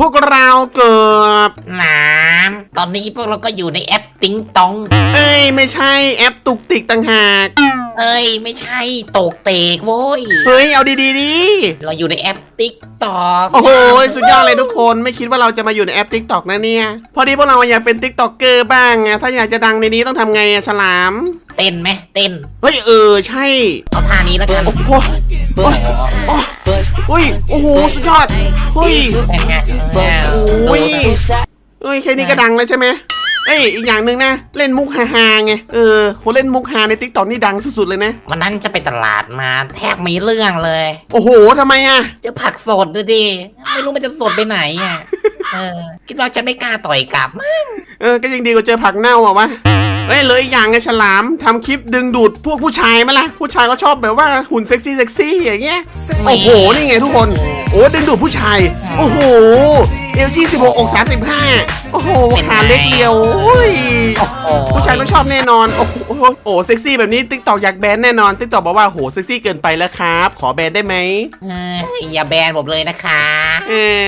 พวกเราเกือบน้ำตอนนี้พวกเราก็อยู่ในแอปติ้งตอง เอ้ย ไม่ใช่แอปตุกติกต่างหาก เอ้ย ไม่ใช่ตกเตกโว้ย เฮ้ย เอาดีๆดิเราอยู่ในแอปติ๊กตอกโอ้โหสุดยอดเลยทุกคนไม่คิดว่าเราจะมาอยู่ในแอป t ิ k t o k นะเนี่ย พอดีพวกเราอยากเป็น t ิ k t o k เกอร์บ้างอะถ้าอยากจะดังในนี้ต้องทำไงอะฉลาม เต้นไหมเต้น เฮ้ย เออ ใช่ เอาท่านี้แล้วกันโอ้โหโอ้โหเฮ้ยโอ้โหสุดยอดเฮ้ยเป็นไงโอ้ยเอ้ยแค่นี้ก็ดังแล้วใช่ไหม เอ้ยอีกอย่างหนึ่งนะเล่นมุกฮาๆไงเออคนเล่นมุกฮาใน t ิ k t o k นี่ดังสุดๆเลยนะ วันนั้นจะไปตลาดมาแทบมีเรื่องเลย โอ้โหทำไมอะเจะผักสดดูดิ ไม่รู้มันจะสดไปไหนอะ เออ คิดว่าจะไม่กล้าต่อยกลับมั้งเออก็ยังดีกว่าเจอผักเน่าอะวะเฮ้ยเลยอีกอย่างไงฉลามทำคลิปดึงดูดพวกผู้ชายมาละผู้ชายก็ชอบแบบว่าหุ่นเซ็กซี่เซ็กซี่อย่างเงี้ยโอ้โหนี่ไงทุกคน โอ้ดึงดูดผู้ชาย โอ้โห เอลยี่สิบหกอกสามสิบห้าโอ้โหขาเล็กเดียวโอ้ยโอ้โหผู้ชายต้องชอบแน่นอน โอ้โหโอ้โหโอ้โหเซ็กซี่แบบนี้ติ๊กตอกอยากแบนแน่นอนติ๊กตอกบอกว่าโหเซ็กซี่เกินไปแล้วครับ ขอแบนได้ไหม เอออย่าแบนผมเลยนะคะ เออ